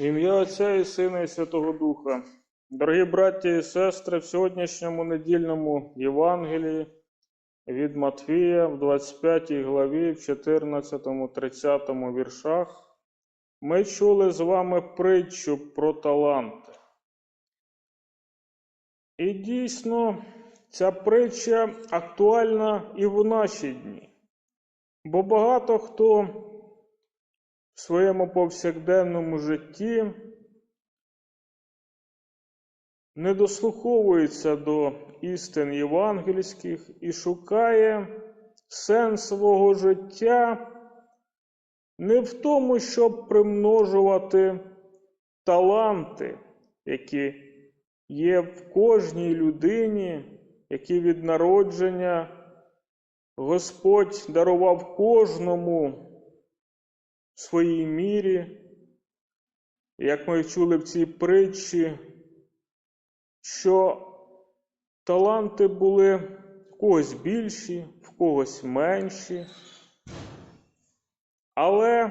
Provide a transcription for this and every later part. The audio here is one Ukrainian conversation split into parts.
Ім'я Отця і Сина і Святого Духа. Дорогі браті і сестри, в сьогоднішньому недільному Євангелії від Матвія в 25 главі, в 14-30 віршах, ми чули з вами притчу про таланти. І дійсно, ця притча актуальна і в наші дні. Бо багато хто своєму повсякденному житті не дослуховується до істин євангельських і шукає сенс свого життя не в тому, щоб примножувати таланти, які є в кожній людині, які від народження Господь дарував кожному своїй мірі, як ми чули в цій притчі, що таланти були в когось більші, в когось менші, але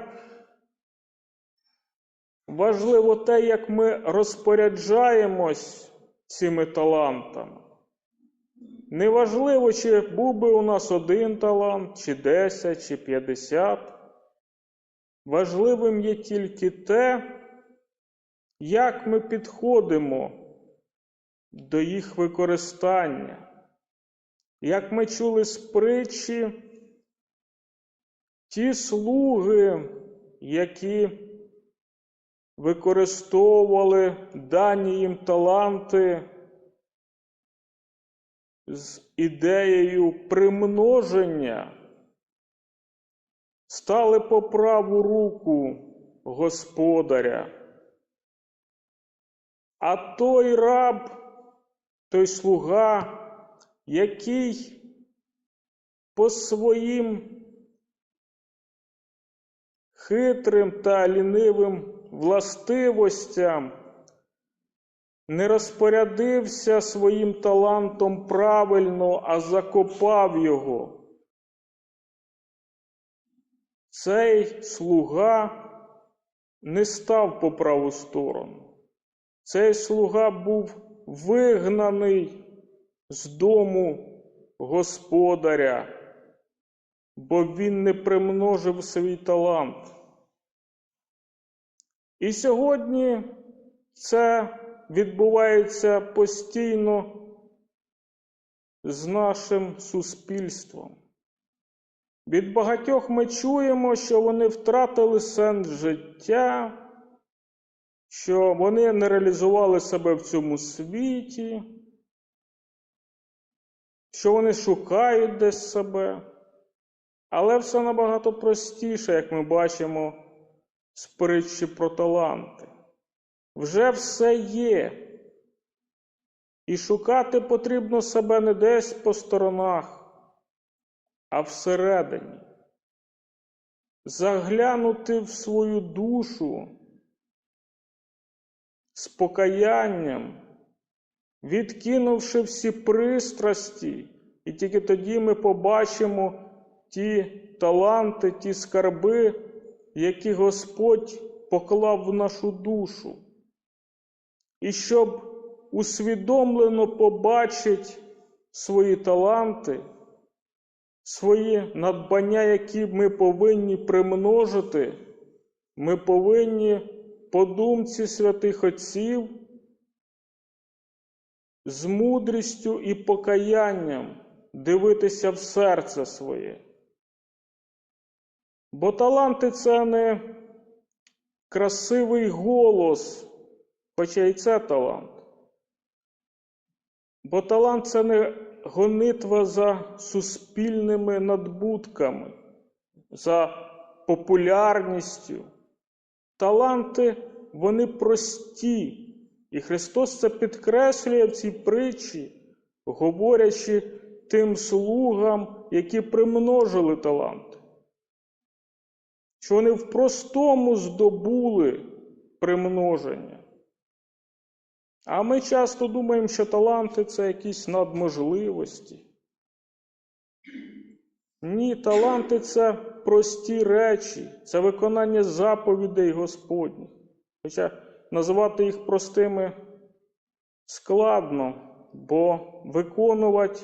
важливо те, як ми розпоряджаємось цими талантами. Неважливо, чи був би у нас один талант, чи 10, чи 50. Важливим є тільки те, як ми підходимо до їх використання. Як ми чули з притчі, ті слуги, які використовували дані їм таланти з ідеєю примноження, стали по праву руку господаря. А той раб, той слуга, який по своїм хитрим та лінивим властивостям не розпорядився своїм талантом правильно, а закопав його. Цей слуга не став по праву сторону. Цей слуга був вигнаний з дому господаря, бо він не примножив свій талант. І сьогодні це відбувається постійно з нашим суспільством. Від багатьох ми чуємо, що вони втратили сенс життя, що вони не реалізували себе в цьому світі, що вони шукають десь себе. Але все набагато простіше, як ми бачимо з притчі про таланти. Вже все є. І шукати потрібно себе не десь по сторонах, а всередині. Заглянути в свою душу з покаянням, відкинувши всі пристрасті, і тільки тоді ми побачимо ті таланти, ті скарби, які Господь поклав в нашу душу. І щоб усвідомлено побачити свої таланти, свої надбання, які ми повинні примножити, ми повинні по думці святих Отців з мудрістю і покаянням дивитися в серце своє. Бо таланти це не красивий голос, хоча й це талант. Бо талант це не гонитва за суспільними надбутками, за популярністю. Таланти вони прості. І Христос це підкреслює в цій притчі, говорячи тим слугам, які примножили таланти. Що вони в простому здобули примноження. А ми часто думаємо, що таланти це якісь надможливості. Ні, таланти це прості речі, це виконання заповідей Господніх. Хоча називати їх простими складно, бо виконувати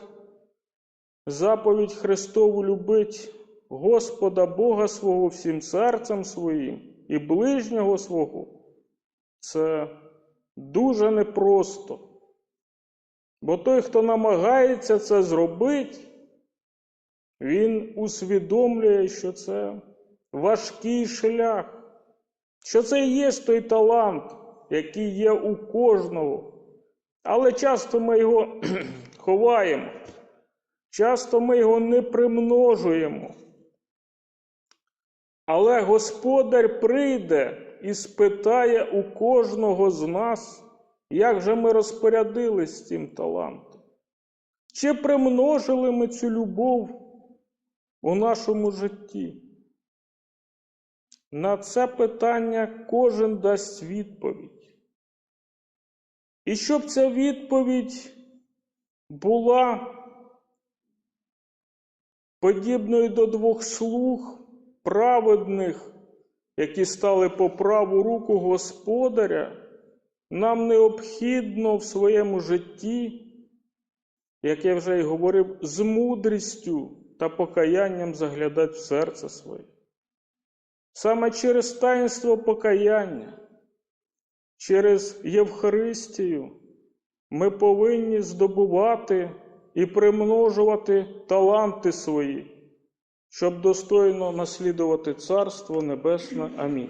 заповідь Христову любить Господа Бога свого всім серцем своїм і ближнього свого це дуже непросто. Бо той, хто намагається це зробити, він усвідомлює, що це важкий шлях, що це і є той талант, який є у кожного. Але часто ми його ховаємо, часто ми його не примножуємо. Але Господар прийде і спитає у кожного з нас, як же ми розпорядились цим талантом. Чи примножили ми цю любов у нашому житті? На це питання кожен дасть відповідь. І щоб ця відповідь була подібною до двох слуг праведних, які стали по праву руку Господаря, нам необхідно в своєму житті, як я вже й говорив, з мудрістю та покаянням заглядати в серце своє. Саме через таїнство покаяння, через Євхаристію ми повинні здобувати і примножувати таланти свої, щоб достойно наслідувати Царство Небесне. Амінь.